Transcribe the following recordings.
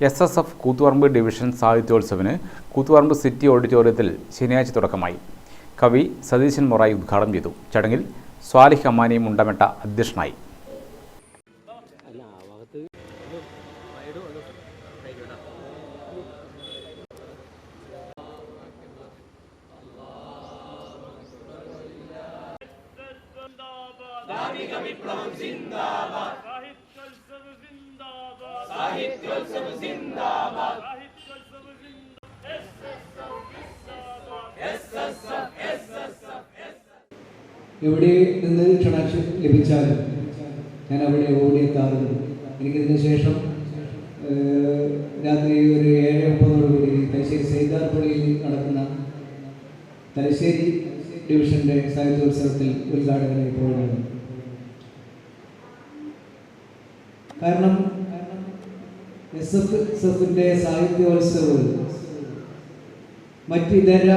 S S F Kuthuparamba division സാഹിത്യോത്സവിന് Koothuparamba city ഓഡിറ്റോറിയത്തിൽ ശനിയാഴ്ച തുടക്കമായി കവി സതീശൻ മൊറായി ഉദ്ഘാടനം ചെയ്തു ചടങ്ങിൽ സ്വാലിഹ് അമാനി മുണ്ടമെട്ട അധ്യക്ഷനായി സാഹിത്യോത്സവ എവിടെ നിന്ന് ക്ഷണാക്ഷൻ ലഭിച്ചാലും ഞാൻ അവിടെ ഓടിയെത്താറുണ്ട് എനിക്കിതിന് ശേഷം രാത്രി ഒരു ഏഴ് മുപ്പതോടുകൂടി തലശ്ശേരി സൈതാർപ്പള്ളിയിൽ നടക്കുന്ന തലശ്ശേരി ഡിവിഷന്റെ സാഹിത്യോത്സവത്തിൽ ഉദ്ഘാടകനായി പോവുകയാണ്. കാരണം എസ് എഫ് എസ് എഫിന്റെ സാഹിത്യോത്സവം മറ്റിതര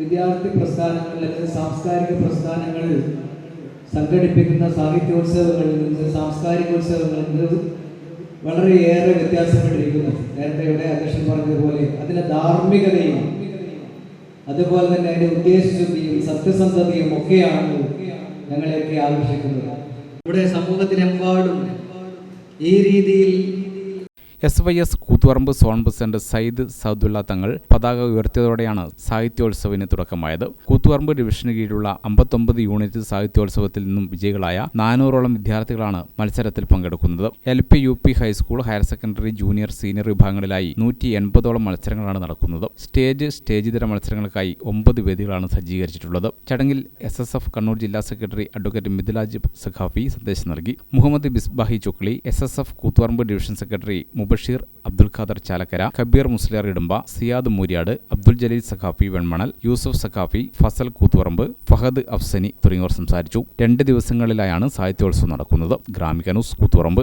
വിദ്യാർത്ഥി പ്രസ്ഥാനങ്ങൾ അല്ലെങ്കിൽ സാംസ്കാരിക പ്രസ്ഥാനങ്ങൾ സംഘടിപ്പിക്കുന്ന സാഹിത്യോത്സവങ്ങളിൽ നിന്ന് സാംസ്കാരികോത്സവങ്ങളിൽ നിന്ന് വളരെയേറെ വ്യത്യാസപ്പെട്ടിരിക്കുന്നു. നേരത്തെ ഇവിടെ അധ്യക്ഷൻ പറഞ്ഞതുപോലെ അതിന്റെ ധാർമ്മികതയും അതുപോലെ തന്നെ അതിന്റെ ഉദ്ദേശശുദ്ധിയും സത്യസന്ധതയും ഒക്കെയാണ് ഞങ്ങളെയൊക്കെ ആകർഷിക്കുന്നത്. ഇവിടെ സമൂഹത്തിനെമ്പാടും ഈ രീതിയിൽ S Y S Kuthuparamba zone president Sayyid Saudulla Thangal പതാക ഉയർത്തിയതോടെയാണ് സാഹിത്യോത്സവത്തിന് തുടക്കമായത്. കൂത്തുപറമ്പ് ഡിവിഷന് കീഴിലുള്ള അമ്പത്തൊമ്പത് യൂണിറ്റ് സാഹിത്യോത്സവത്തിൽ നിന്നും വിജയികളായ നാനൂറോളം വിദ്യാർത്ഥികളാണ് മത്സരത്തിൽ പങ്കെടുക്കുന്നത്. L P U P high school higher secondary junior senior വിഭാഗങ്ങളിലായി നൂറ്റി എൺപതോളം മത്സരങ്ങളാണ് നടക്കുന്നത്. സ്റ്റേജ് സ്റ്റേജ് സ്റ്റേജിതര മത്സരങ്ങൾക്കായി ഒമ്പത് വേദികളാണ് സജ്ജീകരിച്ചിട്ടുള്ളത്. ചടങ്ങിൽ എസ് എസ് എഫ് കണ്ണൂർ ജില്ലാ സെക്രട്ടറി അഡ്വക്കേറ്റ് മിഥിലാജ് സഖാഫി സന്ദേശം നൽകി. Muhammad Bisbahi Chukli S S F Koothuparamba division secretary Mubasheer Abdul Khader Chalakkara Kabeer Musliyar Idumba Siyad Muryad Abdul Jaleel Saqafi Venmanal Yusuf Saqafi Fazal Koothuparamba Fahad Afsani തുടങ്ങിയവർ സംസാരിച്ചു. രണ്ട് ദിവസങ്ങളിലായാണ് സാഹിത്യോത്സവം നടക്കുന്നത്. Gramika news Kuthuparamba.